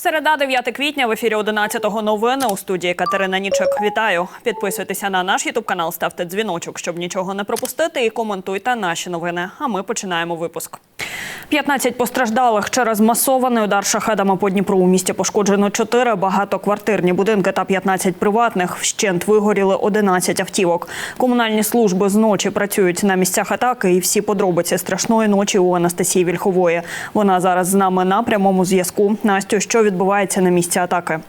Середа 9 квітня в ефірі 11-го новини у студії Катерина Нічик. Вітаю! Підписуйтеся на наш ютуб канал, ставте дзвіночок, щоб нічого не пропустити, і коментуйте наші новини. А ми починаємо випуск. 15 постраждалих через масований удар шахедами по Дніпру. У місті пошкоджено 4 багатоквартирні будинки та 15 приватних. Вщент вигоріли 11 автівок. Комунальні служби зночі працюють на місцях атаки. І всі подробиці страшної ночі у Анастасії Вільхової. Вона зараз з нами на прямому зв'язку. Настю, що відбувається на місці атаки?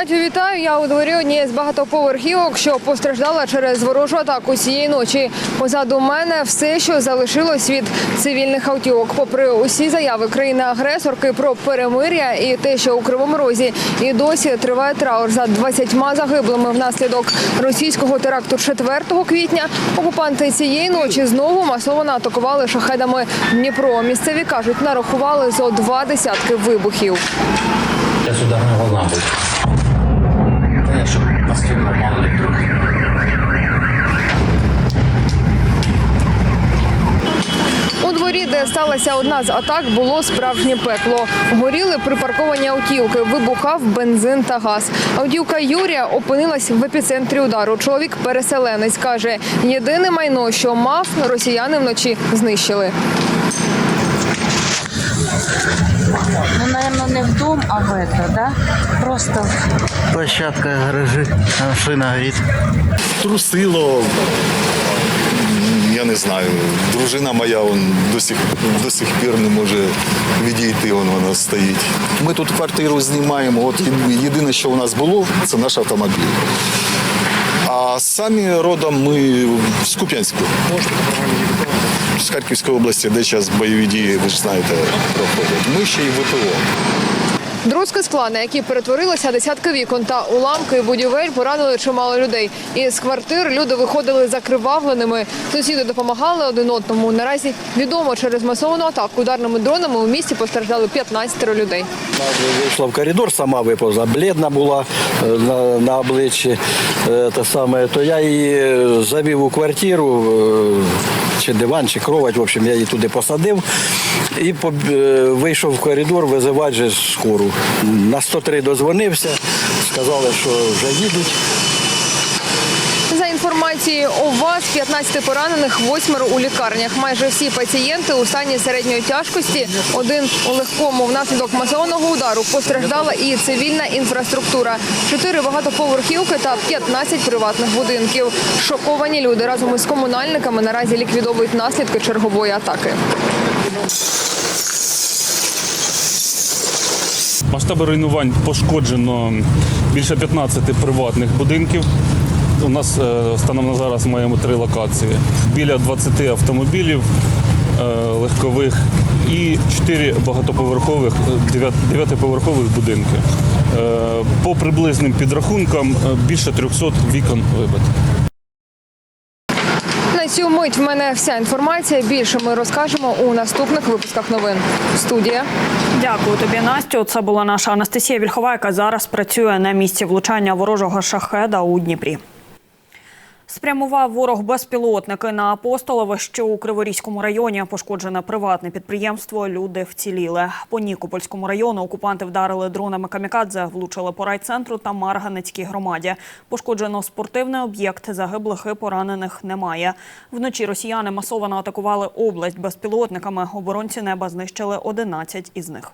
Катю, вітаю. Я у дворі однієї з багатоповерхівок, що постраждала через ворожу атаку цієї ночі. Позаду мене все, що залишилось від цивільних автівок. Попри усі заяви країни-агресорки про перемир'я і те, що у Кривому Розі і досі триває траур за 20 загиблими внаслідок російського теракту 4 квітня. Окупанти цієї ночі знову масово атакували шахедами Дніпро. Місцеві кажуть, нарахували зо два десятки вибухів. Сейчас ударная волна У дворі, де сталася одна з атак, було справжнє пекло. Горіли припарковані автівки, вибухав бензин та газ. Автівка Юрія опинилась в епіцентрі удару. Чоловік переселенець каже, єдине майно, що мав, росіяни вночі знищили. Ну, наверное, не в дом, а в это, да? Просто Площадка, гаражи, машина горит. трусило. Я не знаю. Дружина моя он, до, сих, до сих пір не може відійти, вон вона стоїть. Ми тут квартиру знімаємо. От єдине, що у нас було, це наш автомобіль. А самі родом ми з Куп'янську. З Харківської області, де зараз бойові дії, ви ж знаєте, проходять. Ми ще й ВПО. Друзки скла, на які перетворилися десятки вікон та уламки будівель, поранили чимало людей. Із квартир люди виходили закривавленими. Сусіди допомагали один одному. Наразі відомо через масовану атаку ударними дронами у місті постраждали 15 людей. Вийшла в коридор, сама виповзла, блідна була е, на, на обличчі. е, Те саме, то я її е, завів у квартиру, чи диван, чи кровать, в общем, я її туди посадив і е, вийшов в коридор визивати же скору. На 103 дозвонився, сказали, що вже їдуть. За інформацією ОВАЗ, 15 поранених, восьмеро у лікарнях. Майже всі пацієнти у стані середньої тяжкості. Один у легкому. Внаслідок масованого удару постраждала і цивільна інфраструктура. Чотири багатоповерхівки та 15 приватних будинків. Шоковані люди разом із комунальниками наразі ліквідовують наслідки чергової атаки. Масштаби руйнувань пошкоджено більше 15 приватних будинків. У нас е, станом на зараз маємо три локації: біля 20 автомобілів е, легкових і 4 багатоповерхових, 9-поверхових будинки. Е, По приблизним підрахункам е, більше 300 вікон вибито. На цю мить в мене вся інформація. Більше ми розкажемо у наступних випусках новин. Студія. Дякую тобі, Настю. Це була наша Анастасія Вільхова, яка зараз працює на місці влучання ворожого шахеда у Дніпрі. Спрямував ворог безпілотники на апостолове, що у Криворізькому районі пошкоджене приватне підприємство. Люди вціліли. По Нікопольському району окупанти вдарили дронами камікадзе, влучили по райцентру та Марганецькій громаді. Пошкоджено спортивний об'єкт. Загиблих і поранених немає. Вночі росіяни масово атакували область безпілотниками. Оборонці неба знищили 11 із них.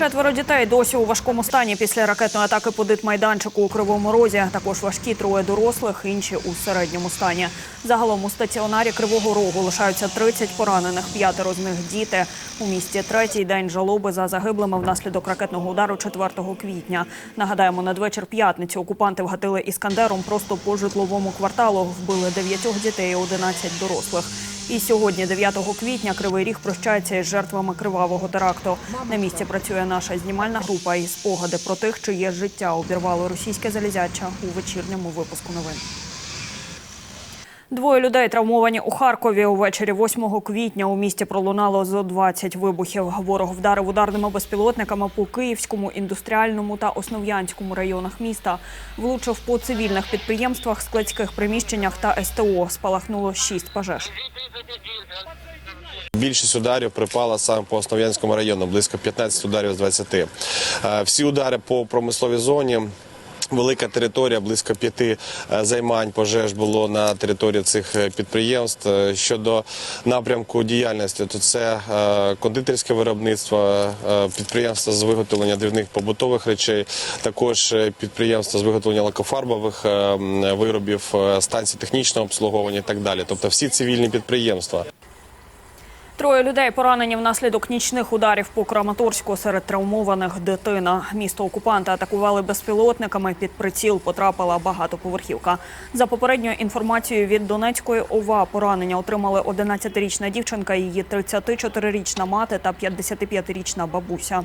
Четверо дітей досі у важкому стані після ракетної атаки по дитмайданчику у Кривому Розі. Також важкі троє дорослих, інші у середньому стані. Загалом у стаціонарі Кривого Рогу лишаються 30 поранених, п'ятеро з них діти. У місті третій день жалоби за загиблими внаслідок ракетного удару 4 квітня. Нагадаємо, надвечір п'ятниці окупанти вгатили іскандером просто по житловому кварталу. Вбили дев'ятьох дітей і 11 дорослих. І сьогодні, 9 квітня, Кривий Ріг прощається із жертвами кривавого теракту. На місці працює наша знімальна група і спогади про тих, чиє життя обірвало російське залізяча у вечірньому випуску новин. Двоє людей травмовані у Харкові. Увечері 8 квітня у місті пролунало зо 20 вибухів. Ворог вдарив ударними безпілотниками по Київському, індустріальному та Основ'янському районах міста. Влучив по цивільних підприємствах, складських приміщеннях та СТО. Спалахнуло шість пожеж. Більшість ударів припала саме по Основ'янському району, близько 15 ударів з 20. Е, Всі удари по промисловій зоні. Велика територія, близько п'яти е, займань пожеж було на території цих е, підприємств. Е, Щодо напрямку діяльності, то це кондитерське виробництво, підприємства з виготовлення дрібних побутових речей, також підприємства з виготовлення лакофарбових виробів, станції технічного обслуговування і так далі. Тобто всі цивільні підприємства. Троє людей поранені внаслідок нічних ударів по Краматорську серед травмованих дитина. Місто окупанти атакували безпілотниками. Під приціл потрапила багатоповерхівка. За попередньою інформацією від Донецької ОВА поранення отримали 11-річна дівчинка, її 34-річна мати та 55-річна бабуся.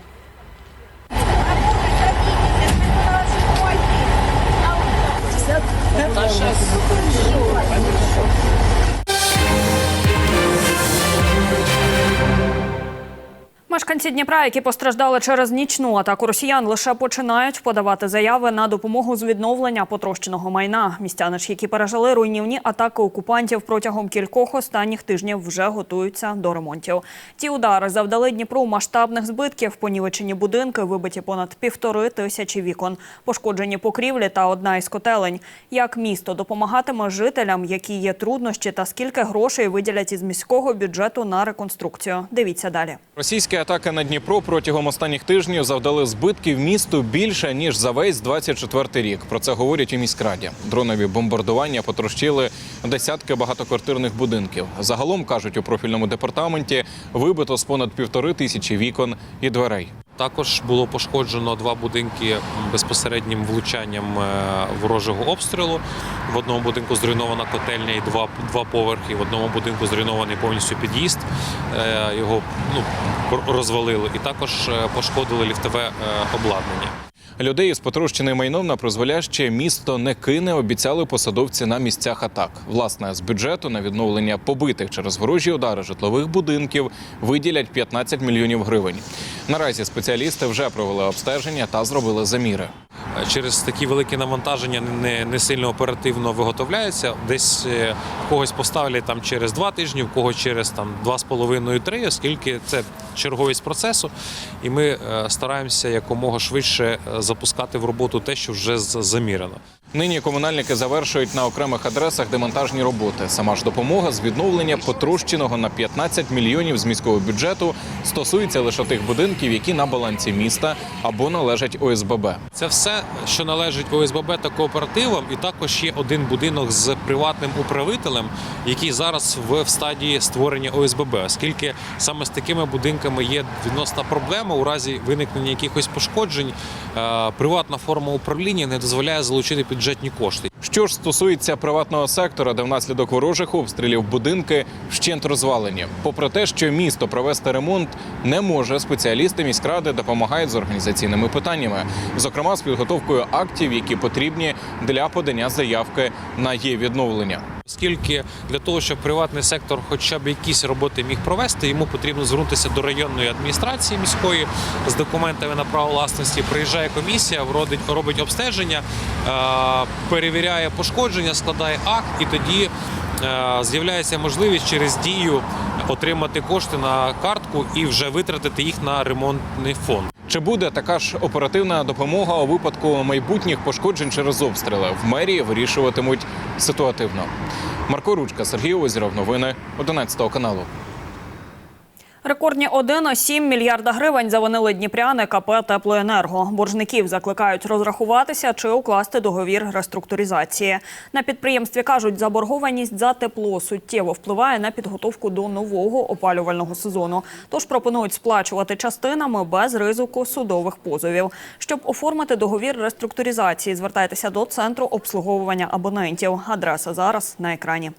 Мешканці Дніпра, які постраждали через нічну атаку росіян, лише починають подавати заяви на допомогу з відновлення потрощеного майна. Містяни ж, які пережили руйнівні атаки окупантів протягом кількох останніх тижнів, вже готуються до ремонтів. Ті удари завдали Дніпру масштабних збитків. Понівечені будинки, вибиті понад півтори тисячі вікон, пошкоджені покрівлі та одна із котелень. Як місто допомагатиме жителям, які є труднощі, та скільки грошей виділять із міського бюджету на реконструкцію? Дивіться далі. Російські атаки на Дніпро протягом останніх тижнів завдали збитків місту більше ніж за весь 24 рік. Про це говорять у міськраді. Дронові бомбардування потрощили десятки багатоквартирних будинків. Загалом кажуть у профільному департаменті вибито з понад півтори тисячі вікон і дверей. Також було пошкоджено два будинки безпосереднім влучанням е, ворожого обстрілу. В одному будинку зруйнована котельня і два, два поверхи. В одному будинку зруйнований повністю під'їзд. Е, Його ну, розвалили. І також е, пошкодили ліфтове обладнання. Людей із потрощеним майном на призволяще місто не кине, обіцяли посадовці на місцях атак. Власне, з бюджету на відновлення побитих через ворожі удари житлових будинків виділять 15 мільйонів гривень. Наразі спеціалісти вже провели обстеження та зробили заміри. Через такі великі навантаження не, не сильно оперативно виготовляються. Десь е, когось поставлять там через два тижні, в когось через там два з половиною три, оскільки це черговість процесу, і ми е, стараємося якомога швидше е, запускати в роботу те, що вже замірено. Нині комунальники завершують на окремих адресах демонтажні роботи. Сама ж допомога з відновлення потрощеного на 15 мільйонів з міського бюджету стосується лише тих будинків, які на балансі міста або належать ОСББ. Це все, що належить ОСББ та кооперативам, і також є один будинок з приватним управителем, який зараз в стадії створення ОСББ, оскільки саме з такими будинками є відносна проблема у разі виникнення якихось пошкоджень. е, Приватна форма управління не дозволяє залучити бюджетні кошти. Що ж стосується приватного сектора, де внаслідок ворожих обстрілів будинки вщент розвалені. Попри те, що місто провести ремонт не може, спеціалісти міськради допомагають з організаційними питаннями, зокрема з підготовкою актів, які потрібні для подання заявки на є відновлення. Оскільки для того, щоб приватний сектор хоча б якісь роботи міг провести, йому потрібно звернутися до районної адміністрації міської з документами на право власності. Приїжджає комісія, вродить- робить обстеження, е, перевіряє пошкодження, складає акт, і тоді з'являється можливість через дію отримати кошти на картку і вже витратити їх на ремонтний фонд. Чи буде така ж оперативна допомога у випадку майбутніх пошкоджень через обстріли? В мерії вирішуватимуть ситуативно. Марко Ручка, Сергій Озіров. Новини 11 каналу. Рекордні 1,7 мільярда гривень завинили дніпряни КП «Теплоенерго». Боржників закликають розрахуватися чи укласти договір реструктуризації. На підприємстві кажуть, заборгованість за тепло суттєво впливає на підготовку до нового опалювального сезону. Тож пропонують сплачувати частинами без ризику судових позовів. Щоб оформити договір реструктуризації, звертайтеся до центру обслуговування абонентів. Адреса зараз на екрані.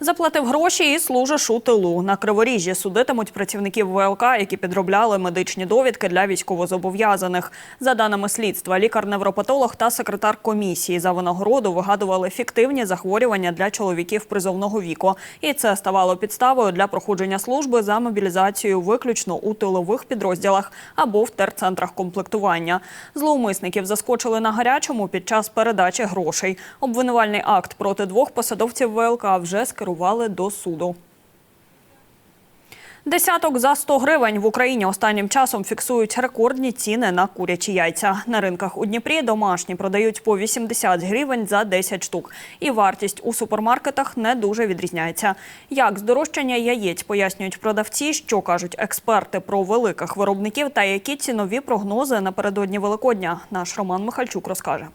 Заплатив гроші і служиш у тилу. На Криворіжжі судитимуть працівників ВЛК, які підробляли медичні довідки для військовозобов'язаних. За даними слідства, лікар-невропатолог та секретар комісії за винагороду вигадували фіктивні захворювання для чоловіків призовного віку. І це ставало підставою для проходження служби за мобілізацією виключно у тилових підрозділах або в терцентрах комплектування. Зловмисників заскочили на гарячому під час передачі грошей. Обвинувальний акт проти двох посадовців ВЛК вже скерували до суду. Десяток за 100 гривень в Україні останнім часом фіксують рекордні ціни на курячі яйця. На ринках у Дніпрі домашні продають по 80 гривень за 10 штук. І вартість у супермаркетах не дуже відрізняється. Як здорожчання яєць пояснюють продавці, що кажуть експерти про великих виробників та які цінові прогнози напередодні Великодня. Наш Роман Михальчук розкаже.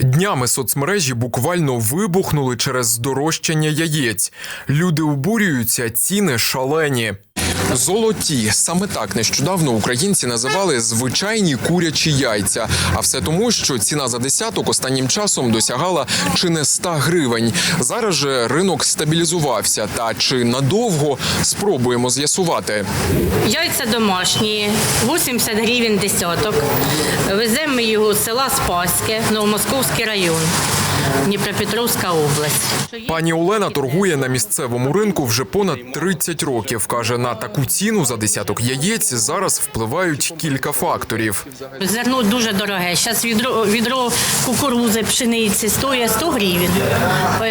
Днями соцмережі буквально вибухнули через здорожчання яєць. Люди обурюються, ціни шалені. Золоті саме так нещодавно українці називали звичайні курячі яйця. А все тому, що ціна за десяток останнім часом досягала чи не 100 гривень. Зараз же ринок стабілізувався. Та чи надовго спробуємо з'ясувати. Яйця домашні, 80 гривень десяток. Веземо його з села Спаське, Новомосковський район, Дніпропетровська область. Пані Олена торгує на місцевому ринку вже понад 30 років. каже, на таку ціну за десяток яєць зараз впливають кілька факторів. Зерно дуже дороге. Зараз відро, відро кукурузи, пшениці стоїть 100 гривень,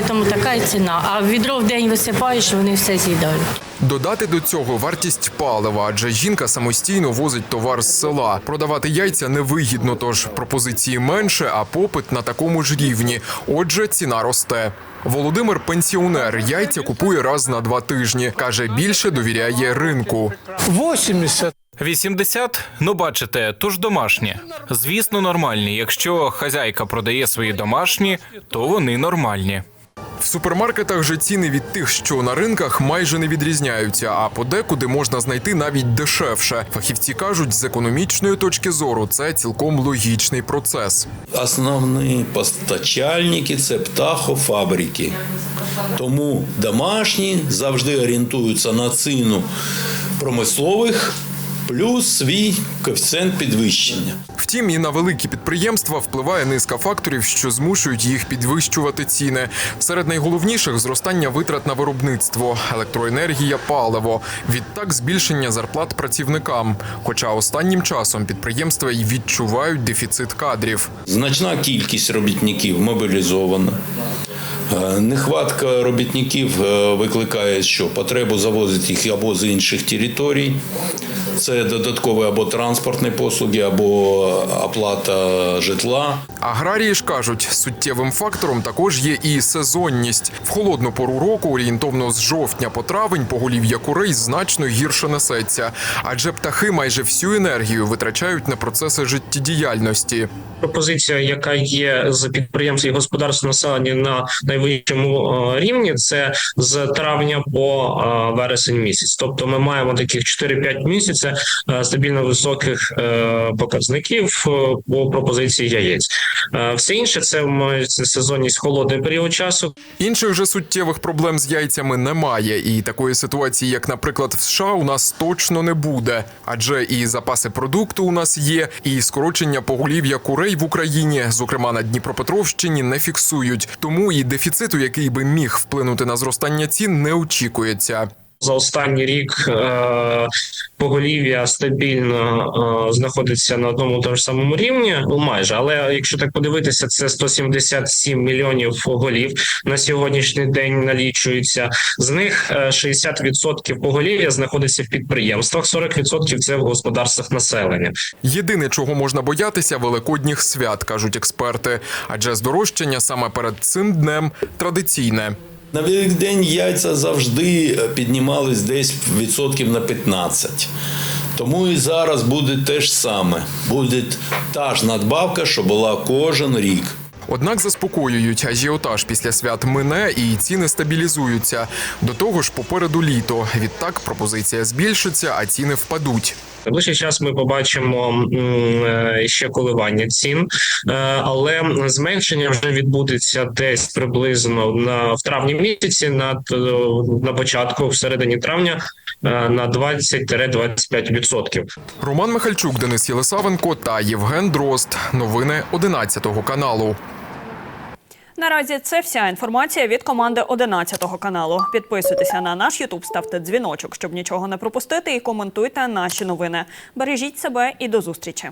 тому така ціна. А відро в день висипаєш, вони все з'їдають. Додати до цього вартість палива, адже жінка самостійно возить товар з села. Продавати яйця невигідно, тож пропозиції менше, а попит на такому ж рівні. Отже, ціна росте. Володимир пенсіонер яйця купує раз на два тижні. каже, більше довіряє ринку. 80. 80? Ну бачите, то ж домашні. Звісно, нормальні. Якщо хазяйка продає свої домашні, то вони нормальні. В супермаркетах же ціни від тих, що на ринках, майже не відрізняються, а подекуди можна знайти навіть дешевше. Фахівці кажуть, з економічної точки зору це цілком логічний процес. Основні постачальники це птахофабрики. Тому домашні завжди орієнтуються на ціну промислових плюс свій коефіцієнт підвищення. Втім, і на великі підприємства впливає низка факторів, що змушують їх підвищувати ціни. Серед найголовніших зростання витрат на виробництво, електроенергія, паливо. Відтак збільшення зарплат працівникам. Хоча останнім часом підприємства й відчувають дефіцит кадрів. Значна кількість робітників мобілізована. Е, Нехватка робітників е, викликає, що потребу завозити їх або з інших територій. Це додаткові або транспортні послуги, або оплата житла. Аграрії ж кажуть, суттєвим фактором також є і сезонність. В холодну пору року, орієнтовно з жовтня по травень, поголів'я курей значно гірше несеться, адже птахи майже всю енергію витрачають на процеси життєдіяльності. Пропозиція, яка є з підприємств і господарств населення на найвищому е, рівні, це з травня по е, вересень місяць. Тобто, ми маємо таких 4-5 місяців е, стабільно високих показників по пропозиції яєць. Все інше це сезонність холодний період часу. Інших же суттєвих проблем з яйцями немає, і такої ситуації, як, наприклад, в США, у нас точно не буде. Адже і запаси продукту у нас є, і скорочення поголів'я курей в Україні, зокрема на Дніпропетровщині, не фіксують. Тому і дефіциту, який би міг вплинути на зростання цін, не очікується. За останній рік е, поголів'я стабільно е, знаходиться на одному тому ж самому рівні, ну майже. Але якщо так подивитися, це 177 мільйонів голів на сьогоднішній день налічується. З них е, 60% поголів'я знаходиться в підприємствах, 40% це в господарствах населення. Єдине, чого можна боятися, великодніх свят, кажуть експерти. Адже здорожчання саме перед цим днем традиційне. На Великдень яйця завжди піднімались десь відсотків на 15. Тому і зараз буде те ж саме. Буде та ж надбавка, що була кожен рік. Однак заспокоюють, ажіотаж після свят мине і ціни стабілізуються. До того ж, попереду літо. Відтак пропозиція збільшиться, а ціни впадуть. Найближчий час ми побачимо е, ще коливання цін, е, але зменшення вже відбудеться десь приблизно на в травні місяці, на, на початку, в середині травня, е, на 20-25%. Роман Михальчук, Денис Єлисавенко та Євген Дрозд. Новини 11 каналу. Наразі це вся інформація від команди 11 каналу. Підписуйтеся на наш Ютуб, ставте дзвіночок, щоб нічого не пропустити, і коментуйте наші новини. Бережіть себе і до зустрічі.